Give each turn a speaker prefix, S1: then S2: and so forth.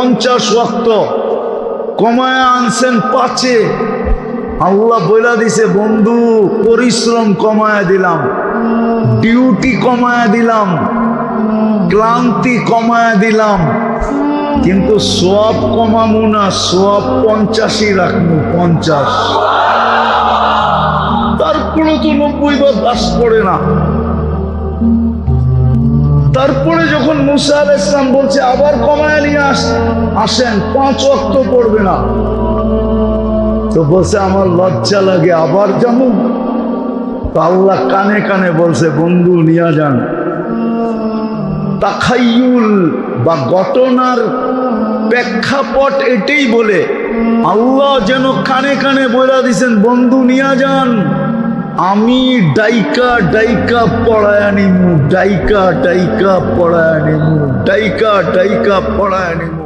S1: পঞ্চাশ ওয়াক্ত কমায় আনছেন পাঁচে। আল্লাহ বইলা দিছে, বন্ধু, পরিশ্রম কমায় দিলাম, ডিউটি কমায় দিলাম, ক্লান্তি কমায় দিলাম, কিন্তু সব কমামু না সব পঞ্চাশই রাখব পঞ্চাশ। তারপরে তো নব্বই বার বাস পড়ে না। তারপরে যখন মুসা আল ইসলাম বলছে, আবার কমায় নিয়ে আস আসেন, পাঁচ অক্ত পড়বে না। তো বলছে, আমার লজ্জা লাগে, আবার যেমন তো আল্লাহ কানে কানে বলছে, বন্ধু, নিয়ে যান। তাখাইয়ুল বা ঘটনার প্রেক্ষাপট এটাই বলে, আল্লাহ যেন কানে কানে বইলা দিছেন, বন্ধু, নিয়া যান। আমি ডাইকা ডাইকা পড়ায় নিমু ডাইকা ডাইকা পড়ায় নিমু ডাইকা ডাইকা পড়ায় নিমু।